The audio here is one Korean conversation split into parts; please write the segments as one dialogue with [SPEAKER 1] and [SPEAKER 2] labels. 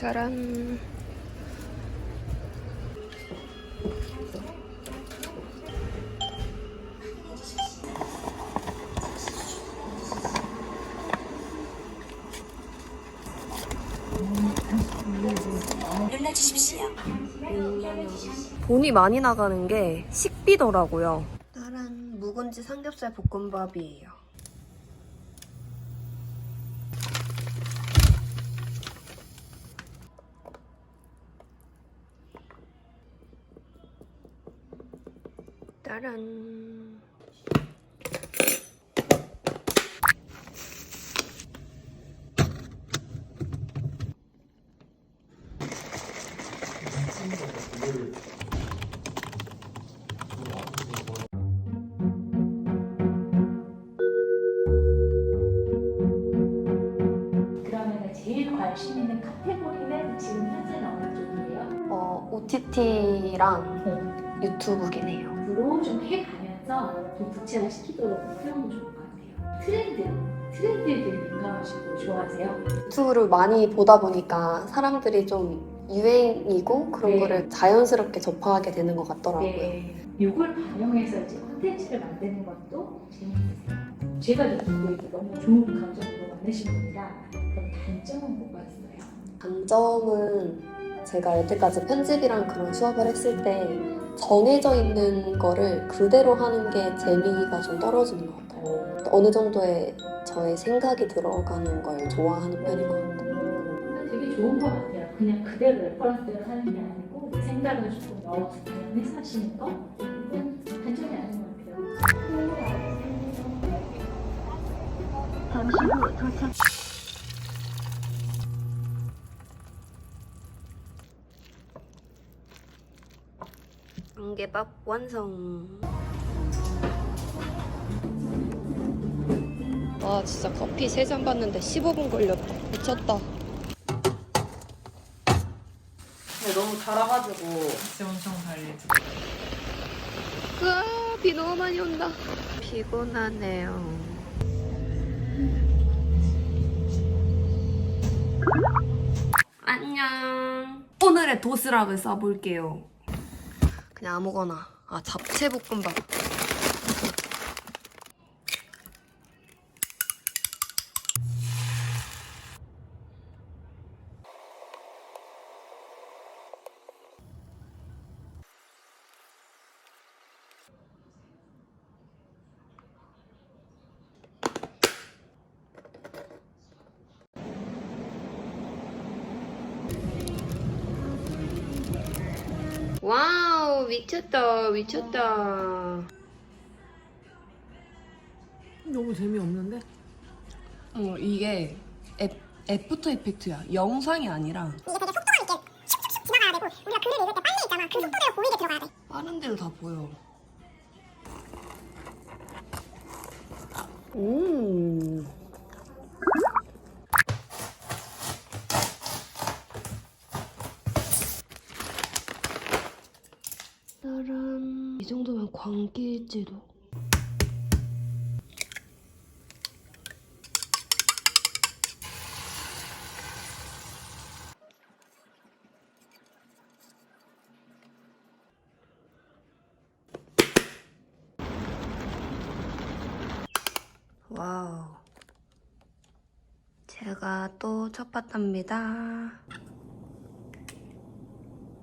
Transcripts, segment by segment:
[SPEAKER 1] 짜란.
[SPEAKER 2] 눌러주십시오.
[SPEAKER 1] 돈이 많이 나가는 게 식비더라고요. 짜란 묵은지 삼겹살 볶음밥이에요. 짜란.
[SPEAKER 3] 그러면 제일 관심 있는 카테고리는 지금 현재는 어느 쪽이에요?
[SPEAKER 1] 어, OTT랑 유튜브긴 해요.
[SPEAKER 3] 앞으로 좀 해가면서 좀 구체화시키도록 표현도 좋을 것 같아요. 트렌드, 트렌드에 되게 민감하시고 좋아하세요?
[SPEAKER 1] 유튜브를 많이 보다 보니까 사람들이 좀 유행이고 그런
[SPEAKER 3] 네.
[SPEAKER 1] 거를 자연스럽게 접하게 되는 것 같더라고요.
[SPEAKER 3] 네. 이걸 반영해서 이제 콘텐츠를 만드는 것도 재밌으세요. 제가 느끼고 있고 너무 좋은 감정으로 많으신 분이라 그럼 단점은 뭐가 있어요?
[SPEAKER 1] 단점은 제가 여태까지 편집이랑 그런 수업을 했을 때 정해져 있는 거를 그대로 하는 게 재미가 좀 떨어지는 것 같아요. 어느 정도의 저의 생각이 들어가는 걸 좋아하는 편인 것 같아요.
[SPEAKER 3] 근데 되게 좋은 것 같아요. 그냥 그대로 레퍼런스를 하는 게 아니고 내 생각을 조금 넣어서 반영해서 하시는 거 단점이 아닌 것 같아요.
[SPEAKER 1] 안개밥 완성. 와 진짜 커피 3잔 봤는데 15분 걸렸다. 미쳤다. 너무 달아가지고
[SPEAKER 4] 진짜 엄청 달리지.
[SPEAKER 1] 으아 비 너무 많이 온다. 피곤하네요. 안녕. 오늘의 도스락을 써볼게요. 그냥 아무거나. 아 잡채 볶음밥. 와우 미쳤다 미쳤다.
[SPEAKER 4] 너무 재미없는데?
[SPEAKER 1] 어 이게 애, 애프터 이펙트야. 영상이 아니라
[SPEAKER 5] 이게 되게 속도감 있게 슉슉슉 지나가야 되고 우리가 글을 읽을 때 빨리 읽잖아 그 속도대로 보이게 들어가야 돼
[SPEAKER 1] 빠른 데로 다 보여. 오. 따란. 이 정도면 광기일지도. 와우. 제가 또 첫 봤답니다.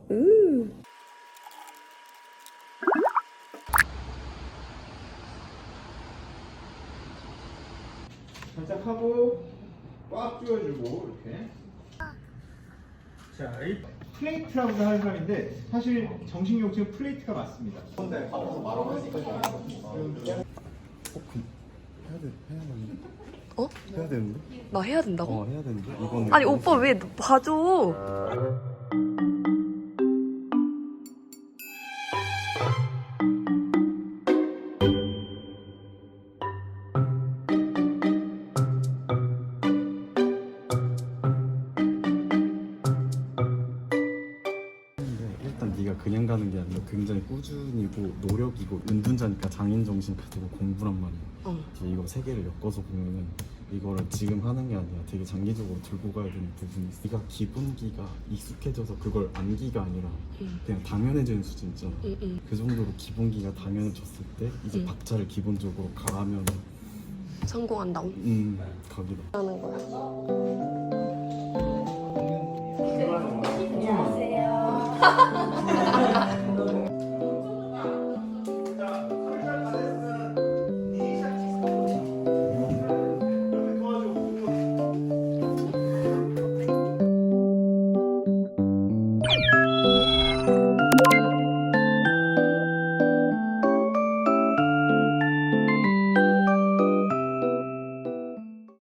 [SPEAKER 1] 음.
[SPEAKER 6] 살짝 하고 꽉 조여주고 이렇게 자, 이 플레이트라고도 하는 사람인데 사실 정식 용칭은 플레이트가 맞습니다
[SPEAKER 7] 해야 돼, 해야 되는데?
[SPEAKER 1] 어?
[SPEAKER 7] 해야 되는데?
[SPEAKER 1] 나 해야 된다고?
[SPEAKER 7] 어, 해야 되는데? 이거는.
[SPEAKER 1] 아니 오빠 왜 봐줘?
[SPEAKER 7] 네가 그냥 가는 게 아니라 굉장히 꾸준히고 노력이고 은둔자니까 장인 정신 가지고 공부란 말이야.
[SPEAKER 1] 어.
[SPEAKER 7] 이제 이거 세 개를 엮어서 보면은 이거를 지금 하는 게 아니라 되게 장기적으로 들고 가야 되는 부분이 있어. 네가 기본기가 익숙해져서 그걸 암기가 아니라
[SPEAKER 1] 음.
[SPEAKER 7] 그냥 당연해지는 수준 있잖아.
[SPEAKER 1] 응, 응.
[SPEAKER 7] 그 정도로 기본기가 당연해졌을 때 이제
[SPEAKER 1] 음.
[SPEAKER 7] 박자를 기본적으로 가면
[SPEAKER 1] 성공한다고
[SPEAKER 7] 음 각이다.
[SPEAKER 1] 하는 거야.
[SPEAKER 3] 안녕하세요.